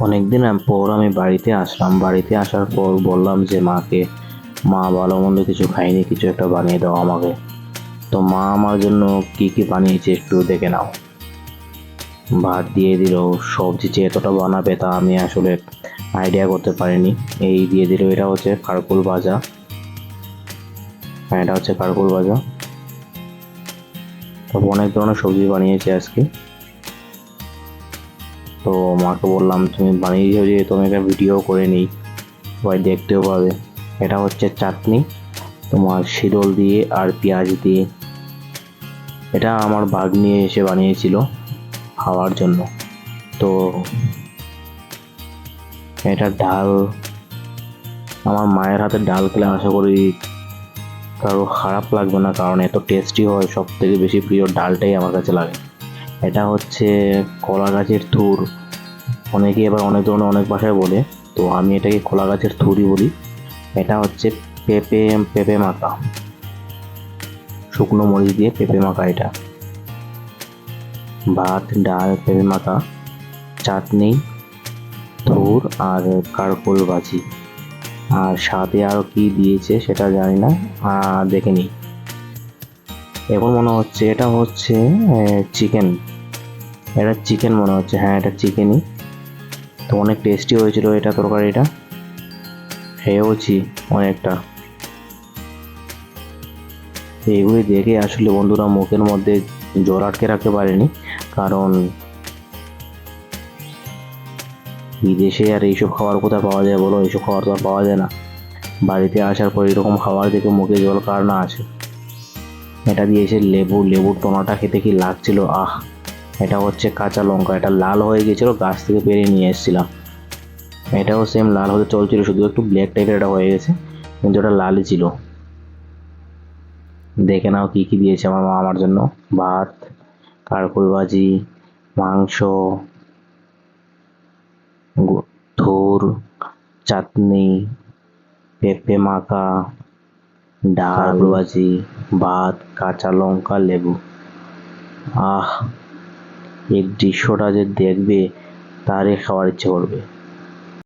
অনেকদিন পর আমি বাড়িতে আসলাম। বাড়িতে আসার পর বললাম যে, মাকে, মা ভালো মন্দ কিছু খাইনি কিছু একটা বানিয়ে দাও আমাকে। তো মা আমার জন্য কি কি বানিয়েছে একটু দেখে নাও। ভাত দিয়ে দিল, সবজি যে এতটা বানাবে তা আমি আসলে আইডিয়া করতে পারিনি। এই দিয়ে দিল, এটা হচ্ছে কারকুল ভাজা। হ্যাঁ এটা হচ্ছে কারকুল ভাজা। তারপর অনেক ধরনের সবজি বানিয়েছে আজকে। তো মাকে বললাম, তুমি বানিয়ে বানিয়েছো যে, তুমি একটা ভিডিও করে নিই, সবাই দেখতেও পাবে। এটা হচ্ছে চাটনি, তোমার শিরল দিয়ে আর পেঁয়াজ দিয়ে। এটা আমার বাঘ নিয়ে এসে বানিয়েছিল খাওয়ার জন্য। তো এটা ডাল, আমার মায়ের হাতে ডাল খেলে আশা করি কারও খারাপ লাগবে না, কারণ এত টেস্টি হয় সব থেকে বেশি প্রিয় ডালটাই আমার কাছে লাগে। এটা হচ্ছে কলা গাছের থুর। অনেকে এবার অনেক ধরনের অনেক ভাষায় বলে, তো আমি এটাকে কলা গাছের থুরই বলি। এটা হচ্ছে পেঁপে পেঁপে মাখা। শুকনো মরিচ দিয়ে পেঁপে মাখা এটা। ভাত, ডাল, পেঁপে মাখা, চাটনি, থুর আর কারকোল ভাজি। আর সাথে আরও কি দিয়েছে সেটা জানি না দেখে নিই। এখন মনে হচ্ছে এটা হচ্ছে চিকেন এটা চিকেন মনে হচ্ছে হ্যাঁ এটা চিকেনই তো অনেক টেস্টি হয়েছিল এটা তরকারিটা। খেয়েওছি অনেকটা। তো এগুলি দেখে আসলে বন্ধুরা মুখের মধ্যে জল আটকে রাখতে পারেনি, কারণ বিদেশে আর এইসব খাবার কোথায় পাওয়া যায় বলো? এইসব খাবার তো আর পাওয়া যায় না। বাড়িতে আসার পর এরকম খাবার দেখে মুখে জল কার না আছে এটা দিয়েছে লেবু, লেবুর টোনাটা খেতে কি লাগছিল? আহ, এটা হচ্ছে কাঁচা লঙ্কা। এটা লাল হয়ে গেছিল, গাছ থেকে পেরে নিয়ে এসেছিলাম। এটাও সেম লাল হতে চলছিল, শুধু একটু ব্ল্যাক টাইপের এটা হয়ে গেছে, কিন্তু এটা লালই ছিল। দেখে নাও কি কি দিয়েছে আমার মা আমার জন্য। ভাত, কারকুল ভাজি, মাংস থুর চাটনি, পেঁপে মাখা ডাল ভাজি ভাত কাঁচা লঙ্কা লেবু। আহ এই দৃশ্যটা যে দেখবে তারই খাওয়ার ইচ্ছে করবে।